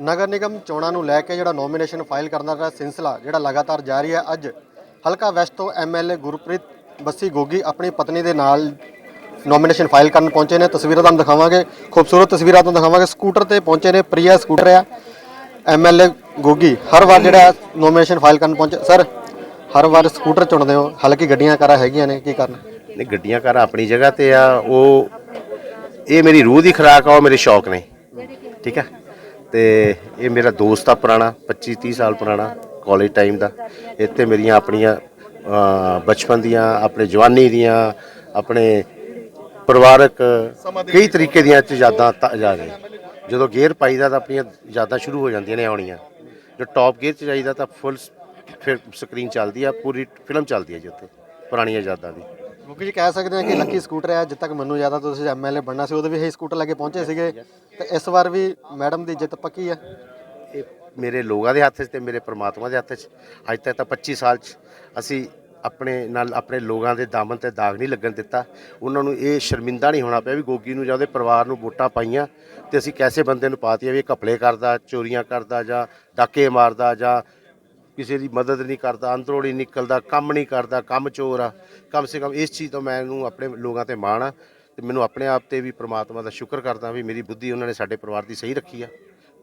ਨਗਰ ਨਿਗਮ ਚੋਣਾਂ ਨੂੰ ਲੈ ਕੇ ਜਿਹੜਾ ਨੋਮੀਨੇਸ਼ਨ ਫਾਈਲ ਕਰਨ ਦਾ ਸਿਲਸਿਲਾ ਜਿਹੜਾ ਲਗਾਤਾਰ ਜਾਰੀ ਹੈ, ਅੱਜ ਹਲਕਾ ਵੈਸਟ ਤੋਂ ਐਮਐਲਏ ਗੁਰਪ੍ਰੀਤ ਬੱਸੀ ਗੋਗੀ ਆਪਣੀ ਪਤਨੀ ਦੇ ਨਾਲ ਨੋਮੀਨੇਸ਼ਨ ਫਾਈਲ ਕਰਨ ਪਹੁੰਚੇ ਨੇ। ਤਸਵੀਰਾਂ ਤੁਹਾਨੂੰ ਦਿਖਾਵਾਂਗੇ। ਖੂਬਸੂਰਤ ਤਸਵੀਰਾਂ ਤੁਹਾਨੂੰ ਦਿਖਾਵਾਂਗੇ। ਸਕੂਟਰ ਤੇ ਪਹੁੰਚੇ ਨੇ ਪ੍ਰਿਆ ਸਕੂਟਰ ਆ। ਐਮਐਲਏ ਗੋਗੀ, ਹਰ ਵਾਰ ਜਿਹੜਾ ਨੋਮੀਨੇਸ਼ਨ ਫਾਈਲ ਕਰਨ ਪਹੁੰਚੇ। ਸਰ ਹਰ ਵਾਰ ਸਕੂਟਰ ਚੁਣਦੇ ਹੋ। ਹਾਲਾਂਕਿ ਗੱਡੀਆਂ ਕਾਰਾਂ ਹੈਗੀਆਂ ਨੇ, ਕੀ ਕਰਨਾ? ਨਹੀਂ, ਗੱਡੀਆਂ ਕਾਰਾਂ ਆਪਣੀ ਜਗ੍ਹਾ ਤੇ ਆ। ਉਹ, ਇਹ ਮੇਰੀ ਰੂਹ ਦੀ ਖੁਰਾਕ ਆ, ਉਹ ਮੇਰੇ ਸ਼ੌਕ ਨੇ। ਠੀਕ ਹੈ ਤੇ ਇਹ ਮੇਰਾ ਦੋਸਤ ਆ ਪੁਰਾਣਾ 25 30 ਸਾਲ ਪੁਰਾਣਾ ਕਾਲਜ ਟਾਈਮ ਦਾ। ਇੱਥੇ ਮੇਰੀਆਂ ਆਪਣੀਆਂ ਬਚਪਨ ਦੀਆਂ ਆਪਣੇ ਜਵਾਨੀ ਦੀਆਂ ਆਪਣੇ ਪਰਿਵਾਰਕ ਕਈ ਤਰੀਕੇ ਦੀਆਂ ਚ ਯਾਦਾਂ ਤਾਜ਼ਾ ਨੇ ਜਦੋਂ ਗੇਅਰ ਪਾਈਦਾ ਤਾਂ ਆਪਣੀਆਂ ਯਾਦਾਂ ਸ਼ੁਰੂ ਹੋ ਜਾਂਦੀਆਂ ਨੇ ਆਉਣੀਆਂ। ਜੋ ਟੌਪ ਗੇਅਰ ਚ ਜਾਈਦਾ ਤਾਂ ਫੁੱਲ ਫਿਰ ਸਕਰੀਨ ਚੱਲਦੀ ਆ ਪੂਰੀ ਫਿਲਮ ਚੱਲਦੀ ਆ ਜੀ ਉੱਥੇ ਪੁਰਾਣੀਆਂ ਯਾਦਾਂ ਦੀ। ਗੋਗੀ ਜੀ ਕਹਿ ਸਕਦੇ ਹਾਂ ਕਿ ਲੱਕੀ ਸਕੂਟਰ ਹੈ, ਜਿੱਦ ਤੱਕ ਮੈਨੂੰ ਜ਼ਿਆਦਾ ਤੁਸੀਂ ਐਮਐਲਏ ਬਣਨਾ ਸੀ, ਉਦੋਂ ਵੀ ਇਹ ਸਕੂਟਰ ਲੈ ਕੇ ਪਹੁੰਚੇ ਸੀਗੇ। ਤੇ ਇਸ ਵਾਰ ਵੀ ਮੈਡਮ ਦੀ ਜਿੱਤ ਪੱਕੀ ਹੈ। ਇਹ ਮੇਰੇ ਲੋਕਾਂ ਦੇ ਹੱਥ 'ਚ ਤੇ ਮੇਰੇ ਪ੍ਰਮਾਤਮਾ ਦੇ ਹੱਥ 'ਚ, ਅੱਜ ਤੱਕ ਤਾਂ 25 ਸਾਲ 'ਚ ਅਸੀਂ ਆਪਣੇ ਨਾਲ ਆਪਣੇ ਲੋਕਾਂ ਦੇ ਦਾਮਨ ਤੇ ਦਾਗ ਨਹੀਂ ਲੱਗਣ ਦਿੱਤਾ। ਉਹਨਾਂ ਨੂੰ ਇਹ ਸ਼ਰਮਿੰਦਾ ਨਹੀਂ ਹੋਣਾ ਪਿਆ ਵੀ ਗੋਗੀ ਨੂੰ ਜਾਂ ਉਹਦੇ ਪਰਿਵਾਰ ਨੂੰ ਵੋਟਾਂ ਪਾਈਆਂ ਤੇ ਅਸੀਂ ਕੈਸੇ ਬੰਦੇ ਨੂੰ ਪਾਤੀਆਂ ਵੀ ਇਹ ਘਪਲੇ ਕਰਦਾ, ਚੋਰੀਆਂ ਕਰਦਾ ਜਾਂ ਡਾਕੇ ਮਾਰਦਾ ਜਾਂ ਕਿਸੇ ਦੀ ਮਦਦ ਨਹੀਂ ਕਰਦਾ ਅੰਦਰੋਂ ਨਹੀਂ ਨਿਕਲਦਾ ਕੰਮ ਨਹੀਂ ਕਰਦਾ ਕੰਮ ਚੋਰ ਆ। ਕਮ ਸੇ ਕਮ ਇਸ ਚੀਜ਼ ਤੋਂ ਮੈਨੂੰ ਆਪਣੇ ਲੋਕਾਂ ਤੇ ਮਾਣ ਆ ਤੇ ਮੈਨੂੰ ਆਪਣੇ ਆਪ ਤੇ ਵੀ ਪ੍ਰਮਾਤਮਾ ਦਾ ਸ਼ੁਕਰ ਕਰਦਾ ਵੀ ਮੇਰੀ ਬੁੱਧੀ ਉਹਨਾਂ ਨੇ ਸਾਡੇ ਪਰਿਵਾਰ ਦੀ ਸਹੀ ਰੱਖੀ ਆ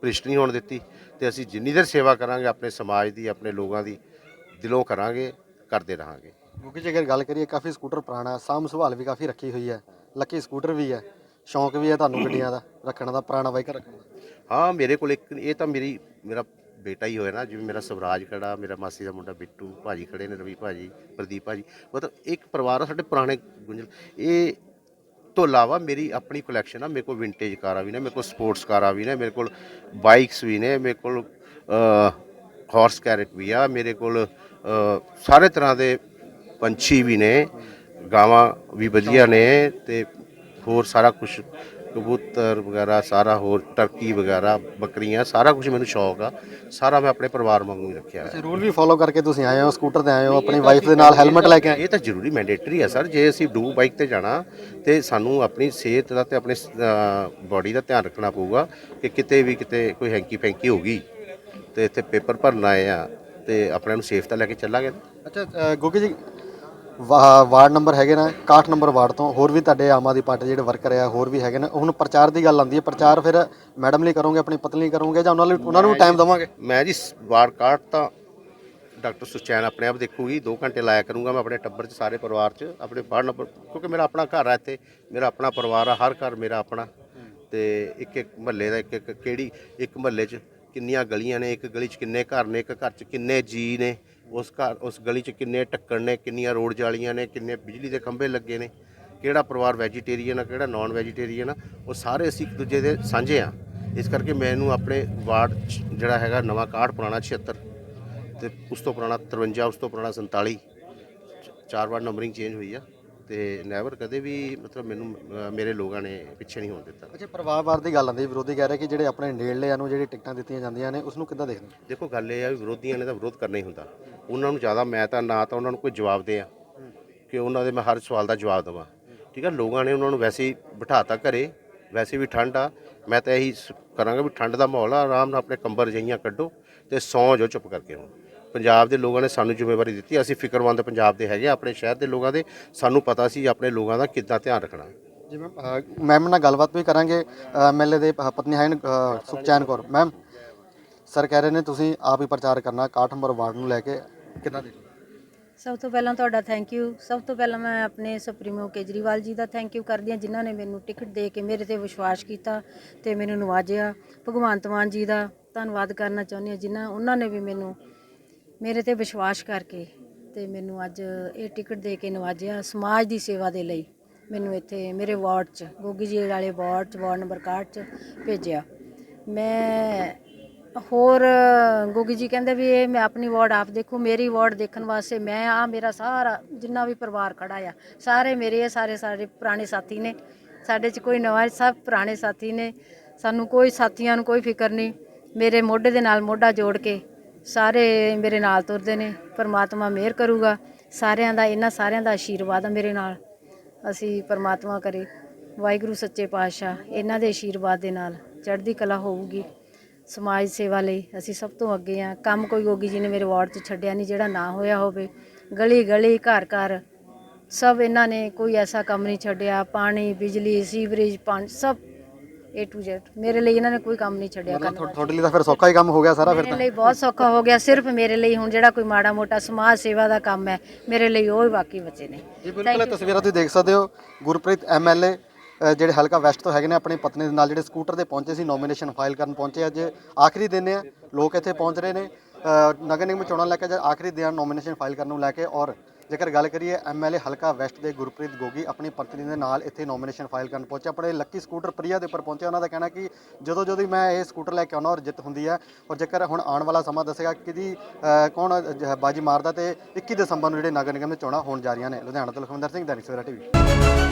ਭ੍ਰਿਸ਼ਟ ਨਹੀਂ ਹੋਣ ਦਿੱਤੀ ਤੇ ਅਸੀਂ ਜਿੰਨੀ ਦੇਰ ਸੇਵਾ ਕਰਾਂਗੇ ਆਪਣੇ ਸਮਾਜ ਦੀ ਆਪਣੇ ਲੋਕਾਂ ਦੀ ਦਿਲੋਂ ਕਰਾਂਗੇ ਕਰਦੇ ਰਹਾਂਗੇ। ਗੋਗੀ ਜੀ ਅਗਰ ਗੱਲ ਕਰੀਏ ਕਾਫੀ ਸਕੂਟਰ ਪੁਰਾਣਾ ਹੈ ਸਾਂਭ ਸੰਭਾਲ ਵੀ ਕਾਫੀ ਰੱਖੀ ਹੋਈ ਹੈ ਲੱਕੀ ਸਕੂਟਰ ਵੀ ਹੈ ਸ਼ੌਂਕ ਵੀ ਹੈ ਤੁਹਾਨੂੰ ਗੱਡੀਆਂ ਦਾ ਰੱਖਣ ਦਾ ਪੁਰਾਣਾ ਬਾਈਕ ਰੱਖਣ ਦਾ। ਹਾਂ ਮੇਰੇ ਕੋਲ ਇੱਕ ਇਹ ਤਾਂ ਮੇਰੀ ਮੇਰਾ ਬੇਟਾ ਹੀ ਹੋਇਆ ਨਾ, ਜਿਵੇਂ ਮੇਰਾ ਸਵਰਾਜ ਖੜਾ, ਮੇਰਾ ਮਾਸੀ ਦਾ ਮੁੰਡਾ ਬਿੱਟੂ, ਭਾਜੀ ਖੜੇ ਨੇ, ਰਵੀ ਭਾਜੀ, ਪ੍ਰਦੀਪ ਭਾਜੀ। ਮਤਲਬ ਇੱਕ ਪਰਿਵਾਰ ਆ, ਸਾਡੇ ਪੁਰਾਣੇ ਗੁੰਝਲ ਇਹ ਤੋਂ ਇਲਾਵਾ ਮੇਰੀ ਆਪਣੀ ਕਲੈਕਸ਼ਨ ਆ, ਮੇਰੇ ਕੋਲ ਵਿੰਟੇਜ ਕਾਰਾਂ ਵੀ ਨੇ, ਮੇਰੇ ਕੋਲ ਸਪੋਰਟਸ ਕਾਰਾਂ ਵੀ ਨੇ, ਮੇਰੇ ਕੋਲ ਬਾਈਕਸ ਵੀ ਨੇ, ਮੇਰੇ ਕੋਲ ਹਾਰਸ ਕੈਰਟ ਵੀ ਆ, ਮੇਰੇ ਕੋਲ ਸਾਰੇ ਤਰ੍ਹਾਂ ਦੇ ਪੰਛੀ ਵੀ ਨੇ, ਗਾਵਾਂ ਵੀ ਵਧੀਆ ਨੇ ਤੇ ਹੋਰ ਸਾਰਾ ਕੁਝ ਕਬੂਤਰ ਵਗੈਰਾ ਸਾਰਾ ਹੋਰ ਟਰਕੀ ਵਗੈਰਾ ਬੱਕਰੀਆਂ ਸਾਰਾ ਕੁਝ ਮੈਨੂੰ ਸ਼ੌਕ ਆ। ਸਾਰਾ ਮੈਂ ਆਪਣੇ ਪਰਿਵਾਰ ਵਾਂਗੂ ਹੀ ਰੱਖਿਆ ਹੈ ਤੁਸੀਂ ਰੂਲ ਵੀ ਫੋਲੋ ਕਰਕੇ ਤੁਸੀਂ ਆਏ ਹੋ ਸਕੂਟਰ ਤੇ ਆਏ ਹੋ ਆਪਣੀ ਵਾਈਫ ਦੇ ਨਾਲ ਹੈਲਮਟ ਲੈ ਕੇ ਆਏ। ਇਹ ਤਾਂ ਜ਼ਰੂਰੀ ਮੈਂਡੇਟਰੀ ਆ ਸਰ। ਜੇ ਅਸੀਂ ਡੂ ਬਾਈਕ ਤੇ ਜਾਣਾ ਤੇ ਸਾਨੂੰ ਆਪਣੀ ਸਿਹਤ ਦਾ ਤੇ ਆਪਣੇ ਬਾਡੀ ਦਾ ਧਿਆਨ ਰੱਖਣਾ ਪਊਗਾ ਕਿ ਕਿਤੇ ਵੀ ਕਿਤੇ ਕੋਈ ਹੈਂਕੀ ਫੈਂਕੀ ਹੋ ਗਈ ਤੇ ਇੱਥੇ ਪੇਪਰ ਭਰਨ ਆਏ ਆ ਤੇ ਆਪਣੇ ਨੂੰ ਸੇਫ ਤਾਂ ਲੈ ਕੇ ਚੱਲਾਂਗੇ। ਅੱਛਾ ਅ, ਗੋਗੀ ਜੀ ਵਾ- ਵਾਰਡ ਨੰਬਰ ਹੈਗੇ ਨਾ 61 ਨੰਬਰ ਵਾਰਡ ਤੋਂ। ਹੋਰ ਵੀ ਤੁਹਾਡੇ ਆਮ ਆਦਮੀ ਪਾਰਟੀ ਦੇ ਜਿਹੜੇ ਵਰਕਰ ਆ ਹੋਰ ਵੀ ਹੈਗੇ ਨੇ। ਹੁਣ ਪ੍ਰਚਾਰ ਦੀ ਗੱਲ ਆਉਂਦੀ ਹੈ ਪ੍ਰਚਾਰ ਫਿਰ ਮੈਡਮ ਲਈ ਕਰੋਗੇ ਆਪਣੀ ਪਤਨੀ ਲਈ ਕਰੋਗੇ ਜਾਂ ਉਹਨਾਂ ਲਈ ਉਹਨਾਂ ਨੂੰ ਟਾਈਮ ਦੇਵਾਂਗੇ? ਮੈਂ ਜੀ ਵਾਰਡ ਕਾਰਡ ਤਾਂ ਡਾਕਟਰ ਸੁਚੈਨ ਆਪਣੇ ਆਪ ਦੇਖੂਗੀ 2 ਘੰਟੇ ਲਾਇਆ ਕਰੂੰਗਾ ਮੈਂ ਆਪਣੇ ਟੱਬਰ 'ਚ ਸਾਰੇ ਪਰਿਵਾਰ 'ਚ ਆਪਣੇ ਵਾਰਡ ਨੰਬਰ ਕਿਉਂਕਿ ਮੇਰਾ ਆਪਣਾ ਘਰ ਆ ਇੱਥੇ ਮੇਰਾ ਆਪਣਾ ਪਰਿਵਾਰ ਆ ਹਰ ਘਰ ਮੇਰਾ ਆਪਣਾ। ਤੇ ਇੱਕ ਇੱਕ ਮਹੱਲੇ ਦਾ ਇੱਕ ਇੱਕ ਕਿਹੜੀ ਇੱਕ ਮਹੱਲੇ 'ਚ ਕਿੰਨੀਆਂ ਗਲੀਆਂ ਨੇ ਇੱਕ ਗਲੀ 'ਚ ਕਿੰਨੇ ਘਰ ਨੇ ਇੱਕ ਘਰ 'ਚ ਕਿੰਨੇ ਜੀ ਨੇ ਉਸ ਘਰ, ਉਸ ਗਲੀ 'ਚ ਕਿੰਨੇ ਢੱਕਣ ਨੇ, ਕਿੰਨੀਆਂ ਰੋਡ ਜਾਲੀਆਂ ਨੇ, ਕਿੰਨੇ ਬਿਜਲੀ ਦੇ ਖੰਭੇ ਲੱਗੇ ਨੇ, ਕਿਹੜਾ ਪਰਿਵਾਰ ਵੈਜੀਟੇਰੀਅਨ ਆ, ਕਿਹੜਾ ਨਾਨ ਵੈਜੀਟੇਰੀਅਨ ਆ, ਉਹ ਸਾਰੇ ਅਸੀਂ ਇੱਕ ਦੂਜੇ ਦੇ ਸਾਂਝੇ ਆ। ਇਸ ਕਰਕੇ ਮੈਨੂੰ ਆਪਣੇ ਵਾਰਡ 'ਚ ਜਿਹੜਾ ਹੈਗਾ ਨਵਾਂ ਕਾਰਡ ਪੁਰਾਣਾ 76 ਤੇ ਉਸ ਤੋਂ ਪੁਰਾਣਾ 53 ਉਸ ਤੋਂ ਪੁਰਾਣਾ 47 ਚਾਰ ਵਾਰ ਨੰਬਰਿੰਗ ਚੇਂਜ ਹੋਈ ਆ। ਤੇ ਨੈਵਰ ਕਦੇ ਵੀ ਮਤਲਬ ਮੈਨੂੰ ਅ, ਮੇਰੇ ਲੋਕਾਂ ਨੇ ਪਿੱਛੇ ਨਹੀਂ ਹੋਣ ਦਿੱਤਾ। ਅੱਛਾ ਪਰਿਵਾਰਵਾਰ ਦੀ ਗੱਲ ਆਉਂਦੀ ਹੈ, ਵਿਰੋਧੀ ਕਹਿ ਰਹੇ ਕਿ ਜਿਹੜੇ ਆਪਣੇ ਨੇੜਲਿਆਂ ਨੂੰ ਜਿਹੜੀ ਟਿਕਟਾਂ ਦਿੱਤੀਆਂ ਜਾਂਦੀਆਂ ਨੇ ਉਸ ਨੂੰ ਕਿੱਦਾਂ ਦੇਖਦੇ ਹੋ? ਦੇਖੋ ਗੱਲ ਇਹ ਆ ਵੀ ਵਿਰੋਧੀਆਂ ਨੇ ਤਾਂ ਵਿਰੋਧ ਕਰਨਾ ਹੀ ਹੁੰਦਾ। ਉਹਨਾਂ ਨੂੰ ਜ਼ਿਆਦਾ ਮੈਂ ਤਾਂ ਨਾ ਤਾਂ ਉਹਨਾਂ ਨੂੰ ਕੋਈ ਜਵਾਬ ਦੇ ਆ ਕਿ ਉਹਨਾਂ ਦੇ ਮੈਂ ਹਰ ਸਵਾਲ ਦਾ ਜਵਾਬ ਦੇਵਾਂ। ਠੀਕ ਆ ਲੋਕਾਂ ਨੇ ਉਹਨਾਂ ਨੂੰ ਵੈਸੇ ਹੀ ਬਿਠਾਤਾ ਘਰੇ ਵੈਸੇ ਵੀ ਠੰਡ ਆ। ਮੈਂ ਤਾਂ ਇਹੀ ਸ- ਕਰਾਂਗਾ ਵੀ ਠੰਡ ਦਾ ਮਾਹੌਲ ਆ ਆਰਾਮ ਨਾਲ ਆਪਣੇ ਕੰਬਰ ਰਜਾਈਆਂ ਕੱਢੋ ਤੇ ਸੌਂ ਜਾਓ ਚੁੱਪ ਕਰਕੇ ਹੁਣ। ਪੰਜਾਬ ਦੇ ਲੋਕਾਂ ਨੇ ਸਾਨੂੰ ਜ਼ਿੰਮੇਵਾਰੀ ਦਿੱਤੀ। ਅਸੀਂ ਫਿਕਰਮੰਦ ਪੰਜਾਬ ਦੇ ਹੈਗੇ ਆ, ਆਪਣੇ ਸ਼ਹਿਰ ਦੇ ਲੋਕਾਂ ਦੇ। ਸਾਨੂੰ ਪਤਾ ਸੀ ਆਪਣੇ ਲੋਕਾਂ ਦਾ ਕਿੱਦਾਂ ਧਿਆਨ ਰੱਖਣਾ। ਜਿਵੇਂ ਅ, ਮੈਮ ਨਾਲ ਗੱਲਬਾਤ ਵੀ ਕਰਾਂਗੇ। ਐਮਐਲਏ ਦੇ ਪਤਨੀ ਹਨ ਸੁਖਚੈਨ ਕੌਰ। ਮੈਮ ਸਰ ਕਹਿ ਰਹੇ ਨੇ ਤੁਸੀਂ ਆਪ ਹੀ ਪ੍ਰਚਾਰ ਕਰਨਾ 61 ਨੰਬਰ ਵਾਰਡ ਨੂੰ ਲੈ ਕੇ ਕਿੱਦਾਂ ਦੇਖੋ ਸਭ ਤੋਂ ਪਹਿਲਾਂ ਤੁਹਾਡਾ ਥੈਂਕ ਯੂ ਸਭ ਤੋਂ ਪਹਿਲਾਂ ਮੈਂ ਆਪਣੇ supremo Kejriwal ji the thank you ਕਰਦੀ ਹਾਂ ਜਿਨ੍ਹਾਂ ਨੇ ਮੈਨੂੰ ਟਿਕਟ ਦੇ ਕੇ ਮੇਰੇ ਤੇ ਵਿਸ਼ਵਾਸ ਕੀਤਾ ਤੇ ਮੈਨੂੰ ਨਵਾਜਿਆ। ਭਗਵੰਤ ਮਾਨ ਜੀ ਦਾ ਧੰਨਵਾਦ ਕਰਨਾ ਚਾਹੁੰਦੀ ਹਾਂ ਜਿਨ੍ਹਾਂ ਉਹਨਾਂ ਨੇ ਵੀ ਮੈਨੂੰ ਮੇਰੇ ਤੇ ਵਿਸ਼ਵਾਸ ਕਰਕੇ ਤੇ ਮੈਨੂੰ ਅੱਜ ਇਹ ਟਿਕਟ ਦੇ ਕੇ ਨਵਾਜਿਆ ਸਮਾਜ ਦੀ ਸੇਵਾ ਦੇ ਲਈ। ਮੈਨੂੰ ਇੱਥੇ ਮੇਰੇ ਵਾਰਡ 'ਚ, ਗੋਗੀ ਜੀ ਵਾਲੇ ਵਾਰਡ 'ਚ, ਵਾਰਡ ਨੰਬਰ 61 'ਚ ਭੇਜਿਆ। ਮੈਂ ਹੋਰ ਗੋਗੀ ਜੀ ਕਹਿੰਦੇ ਵੀ ਇਹ ਮੈਂ ਆਪਣੀ ਵਾਰਡ ਆਪ ਦੇਖੂ, ਮੇਰੀ ਵਾਰਡ ਦੇਖਣ ਵਾਸਤੇ ਮੈਂ ਆ, ਮੇਰਾ ਸਾਰਾ ਜਿੰਨਾ ਵੀ ਪਰਿਵਾਰ ਖੜਾ ਆ, ਸਾਰੇ ਮੇਰੇ ਇਹ ਸਾਰੇ ਸਾਰੇ ਪੁਰਾਣੇ ਸਾਥੀ ਨੇ। ਸਾਡੇ 'ਚ ਕੋਈ ਨਵਾਂ, ਸਭ ਪੁਰਾਣੇ ਸਾਥੀ ਨੇ। ਸਾਨੂੰ ਕੋਈ ਸਾਥੀਆਂ ਨੂੰ ਕੋਈ ਫਿਕਰ ਨਹੀਂ। ਮੇਰੇ ਮੋਢੇ ਦੇ ਨਾਲ ਮੋਢਾ ਜੋੜ ਕੇ ਸਾਰੇ ਮੇਰੇ ਨਾਲ ਤੁਰਦੇ ਨੇ, ਪਰਮਾਤਮਾ ਮਿਹਰ ਕਰੂਗਾ। ਸਾਰਿਆਂ ਦਾ, ਇਹਨਾਂ ਸਾਰਿਆਂ ਦਾ ਆਸ਼ੀਰਵਾਦ ਆ ਮੇਰੇ ਨਾਲ। ਅਸੀਂ ਪਰਮਾਤਮਾ ਕਰੇ। ਵਾਹਿਗੁਰੂ, ਸੱਚੇ ਪਾਤਸ਼ਾਹ, ਇਹਨਾਂ ਦੇ ਆਸ਼ੀਰਵਾਦ ਦੇ ਨਾਲ ਚੜ੍ਹਦੀ ਕਲਾ ਹੋਊਗੀ। ਸਮਾਜ ਸੇਵਾ ਲਈ ਅਸੀਂ ਸਭ ਤੋਂ ਅੱਗੇ ਆ ਕੰਮ ਕੋਈ ਗੋਗੀ ਜੀ ਨੇ ਮੇਰੇ ਵਾਰਡ 'ਚ ਛੱਡਿਆ ਨਹੀਂ, ਜਿਹੜਾ ਨਾ ਹੋਇਆ ਹੋਵੇ। ਗਲੀ ਗਲੀ, ਘਰ ਘਰ। ਸਭ ਇਹਨਾਂ ਨੇ ਕੋਈ ਐਸਾ ਕੰਮ ਨਹੀਂ ਛੱਡਿਆ। ਪਾਣੀ, ਬਿਜਲੀ, ਸੀਵਰੇਜ ਪਾਣੀ ਸਭ A to Z ਮੇਰੇ ਲਈ ਇਹਨਾਂ ਨੇ ਕੋਈ ਕੰਮ ਨਹੀਂ ਛੱਡਿਆ ਮਤਲਬ ਕਰਨ ਤੁਹਾ- ਤੁਹਾਡੇ ਲਈ ਤਾਂ ਫਿਰ ਸੌਖਾ ਹੀ ਕੰਮ ਹੋ ਗਿਆ ਸਾਰਾ ਫਿਰ ਮੇਰੇ ਤਾਂ। ਲਈ ਬਹੁਤ ਸੌਖਾ ਹੋ ਗਿਆ। ਸਿਰਫ ਮੇਰੇ ਲਈ ਹੁਣ ਜਿਹੜਾ ਕੋਈ ਮਾੜਾ ਮੋਟਾ ਸਮਾਜ ਸੇਵਾ ਦਾ ਕੰਮ ਹੈ ਮੇਰੇ ਲਈ ਉਹ ਹੀ ਬਾਕੀ ਬਚੇ ਨੇ। ਜੀ ਬਿਲਕੁਲ ਇਹ ਤਸਵੀਰਾਂ ਤੁਸੀਂ ਦੇਖ ਸਕਦੇ ਹੋ। ਗੁਰਪ੍ਰੀਤ ਐਮਐਲਏ ਜਿਹੜੇ ਹਲਕਾ ਵੈਸਟ ਤੋਂ ਹੈਗੇ ਨੇ ਆਪਣੀ ਪਤਨੀ ਦੇ ਨਾਲ ਜਿਹੜੇ ਸਕੂਟਰ ਤੇ ਪਹੁੰਚੇ ਸੀ ਨੋਮੀਨੇਸ਼ਨ ਫਾਈਲ ਕਰਨ ਪਹੁੰਚੇ ਅੱਜ ਆਖਰੀ ਦਿਨ ਆ। ਲੋਕ ਇੱਥੇ ਪਹੁੰਚ ਰਹੇ ਨੇ। ਅ, ਨਗਰ ਨਿਗਮ ਚੋਣਾਂ ਲੈ ਕੇ ਅੱਜ ਆਖਰੀ ਦਿਨ ਨੋਮੀਨੇਸ਼ਨ ਫਾਈਲ ਕਰਨ ਨੂੰ ਲੈ ਕੇ। ਔਰ ਜੇਕਰ ਗੱਲ ਕਰੀਏ ਐਮਐਲਏ ਹਲਕਾ ਵੈਸਟ ਦੇ ਗੁਰਪ੍ਰੀਤ ਗੋਗੀ ਆਪਣੀ ਪਤਨੀ ਦੇ ਨਾਲ ਇੱਥੇ ਨੋਮੀਨੇਸ਼ਨ ਫਾਈਲ ਕਰਨ ਪਹੁੰਚੇ ਆਪਣੇ ਲੱਕੀ ਸਕੂਟਰ ਪ੍ਰਿਆ ਦੇ ਉੱਪਰ ਪਹੁੰਚੇ ਉਹਨਾਂ ਦਾ ਕਹਿਣਾ ਕਿ ਜਦੋਂ ਜਦੋਂ ਮੈਂ ਇਹ ਸਕੂਟਰ ਲੈ ਕੇ ਆਉਣਾ, ਔਰ ਜਿੱਤ ਹੁੰਦੀ ਹੈ, ਔਰ ਜੇਕਰ ਹੁਣ ਆਉਣ ਵਾਲਾ ਸਮਾਂ ਦੱਸੇਗਾ ਕਿਹਦੀ ਕੌਣ ਬਾਜੀ ਮਾਰਦਾ ਤੇ 21 ਦਸੰਬਰ ਨੂੰ ਜਿਹੜੇ ਨਗਰ ਨਿਗਮ ਦੇ ਚੋਣਾਂ ਹੋਣ ਜਾ ਰਹੀਆਂ ਨੇ। ਲੁਧਿਆਣਾ ਤੋਂ ਲਖਵਿੰਦਰ ਸਿੰਘ, ਦੈਨਿਕ ਸਵੇਰਾ ਟੀਵੀ।